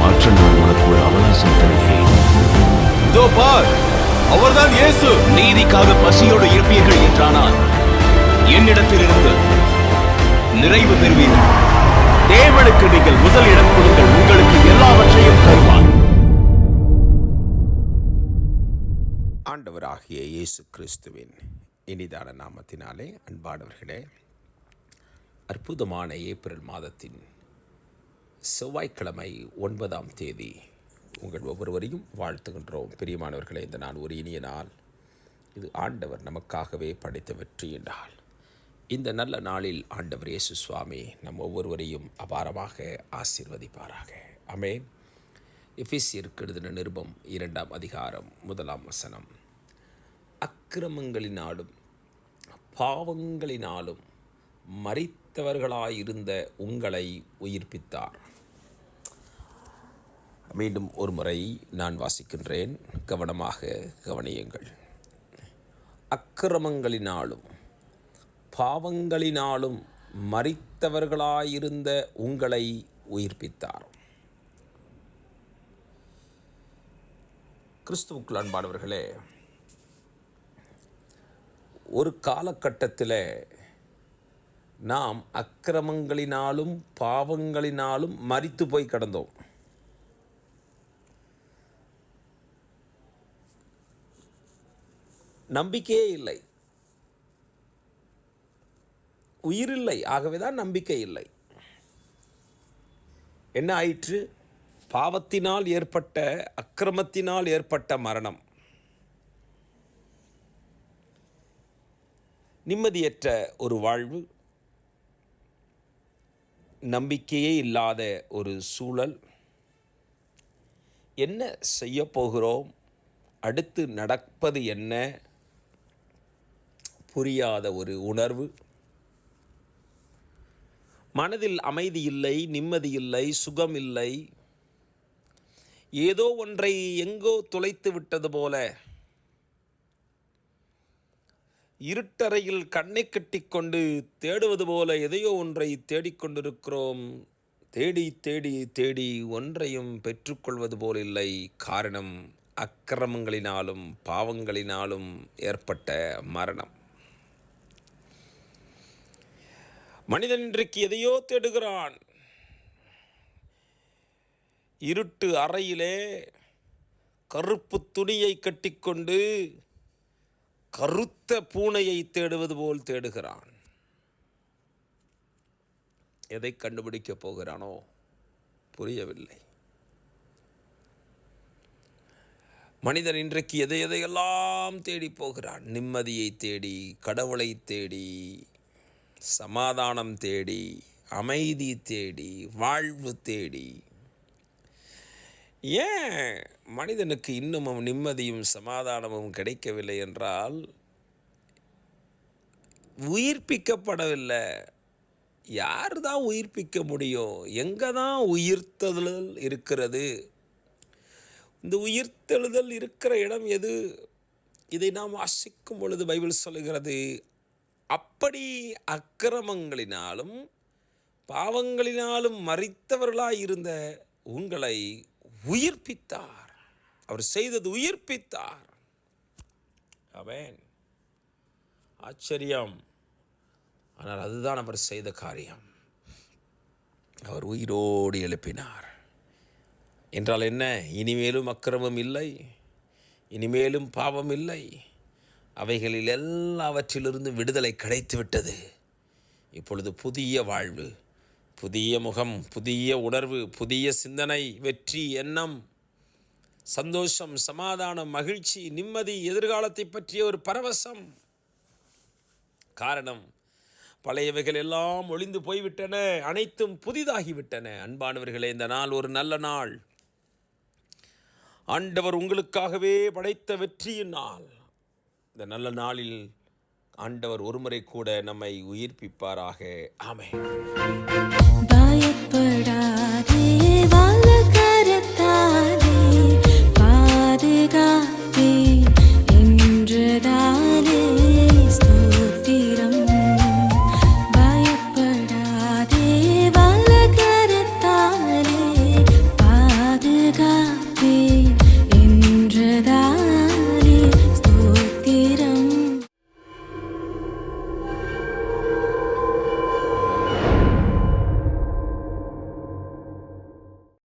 மாற்ற நான் உனக்கு ஒரு அவகாசம் தருகிறேன். இதோ பார் அவர்தான் இயேசு. நீதிக்காக பசியோடு இருப்பீர்கள் என்றானால் என்னிடத்திலிருந்து நிறைவு பெறுவீர்கள். தேவனுக்கு நீங்கள் முதல் இடம் கொடுங்கள் உங்களுக்கு எல்லாவற்றையும் தருவார். ஆண்டவராகிய இயேசு கிறிஸ்துவின் இனிதான நாமத்தினாலே அன்பானவர்களே அற்புதமான ஏப்ரல் மாதத்தின் செவ்வாய்க்கிழமை ஒன்பதாம் தேதி உங்கள் ஒவ்வொருவரையும் வாழ்த்துகின்றோம். பிரியமானவர்களே இந்த நாள் ஒரு இனிய நாள். இது ஆண்டவர் நமக்காகவே படைத்த வெற்றி நாள் இந்த நல்ல நாளில் ஆண்டவர் இயேசு சுவாமி நம் ஒவ்வொருவரையும் அபாரமாக ஆசீர்வதிப்பாராக. அமே எஃபிசியருக்கு எழுதின நிருபம் இரண்டாம் அதிகாரம் முதலாம் வசனம். அக்கிரமங்களினாலும் பாவங்களினாலும் மறித்தவர்களாயிருந்த உங்களை உயிர்ப்பித்தார். மீண்டும் ஒரு முறை நான் வாசிக்கின்றேன். கவனமாக கவனியுங்கள். அக்கிரமங்களினாலும் பாவங்களினாலும் மறித்தவர்களாயிருந்த உங்களை உயிர்ப்பித்தார். கிறிஸ்துவுக்குள் அன்பானவர்களே ஒரு காலகட்டத்தில் நாம் அக்கிரமங்களினாலும் பாவங்களினாலும் மறித்து போய் கிடந்தோம். நம்பிக்கையே இல்லை. உயிரில்லை ஆகவே தான் நம்பிக்கை இல்லை. என்ன ஆயிற்று? பாவத்தினால் ஏற்பட்ட அக்கிரமத்தினால் ஏற்பட்ட மரணம். நிம்மதியற்ற ஒரு வாழ்வு. நம்பிக்கையே இல்லாத ஒரு சூழல். என்ன செய்யப்போகிறோம் அடுத்து நடப்பது என்ன? புரியாத ஒரு உணர்வு. மனதில் அமைதி இல்லை நிம்மதி இல்லை சுகம் இல்லை. ஏதோ ஒன்றை எங்கோ துளைத்து விட்டது போல. இருட்டறையில் கண்ணை கட்டிக்கொண்டு தேடுவது போல எதையோ ஒன்றை தேடிக்கொண்டிருக்கிறோம் தேடி தேடி தேடி ஒன்றையும் பெற்றுக்கொள்வது போல் இல்லை. காரணம் அக்கிரமங்களினாலும் பாவங்களினாலும் ஏற்பட்ட மரணம். மனிதன் இன்றைக்கு எதையோ தேடுகிறான். இருட்டு அறையிலே கருப்பு துணியை கட்டிக்கொண்டு கருத்த பூனையை தேடுவது போல் தேடுகிறான். எதை கண்டுபிடிக்கப் போகிறானோ புரியவில்லை. மனிதன் இன்றைக்கு எதை எதையெல்லாம் தேடி போகிறான்? நிம்மதியை தேடி கடவுளை தேடி சமாதானம் தேடி அமைதி தேடி வாழ்வு தேடி. ஏன் மனிதனுக்கு இன்னமும் நிம்மதியும் சமாதானமும் கிடைக்கவில்லை என்றால் உயிர்ப்பிக்கப்படவில்லை. யார் தான் உயிர்ப்பிக்க முடியும்? எங்கே தான் உயிர்த்தெழுதல் இருக்கிறது? இந்த உயிர்த்தெழுதல் இருக்கிற இடம் எது? இதை நாம் வாசிக்கும் பொழுது பைபிள் சொல்லுகிறது அப்படி அக்கிரமங்களினாலும் பாவங்களினாலும் மறித்தவர்களாய் இருந்த உங்களை உயிர்ப்பித்தார். அவர் செய்தது உயிர்ப்பித்தார். அவன் ஆச்சரியம். ஆனால் அதுதான் அவர் செய்த காரியம். அவர் உயிரோடு எழுப்பினார். என்றால் என்ன? இனிமேலும் அக்கிரமம் இல்லை. இனிமேலும் பாவம் இல்லை. அவைகளில் எல்லாவற்றிலிருந்து விடுதலை கிடைத்துவிட்டது. இப்பொழுது புதிய வாழ்வு புதிய முகம் புதிய உணர்வு புதிய சிந்தனை வெற்றி எண்ணம் சந்தோஷம் சமாதானம் மகிழ்ச்சி நிம்மதி எதிர்காலத்தை பற்றிய ஒரு பரவசம். காரணம் பழையவைகள் எல்லாம் ஒளிந்து போய்விட்டன அனைத்தும் புதிதாகிவிட்டன. அன்பானவர்களே இந்த நாள் ஒரு நல்ல நாள். ஆண்டவர் உங்களுக்காகவே படைத்த வெற்றியின் நாள். இந்த நல்ல நாளில் ஆண்டவர் ஒருமுறை கூட நம்மை உயிர்ப்பிப்பாராக. ஆமென். பயப்படா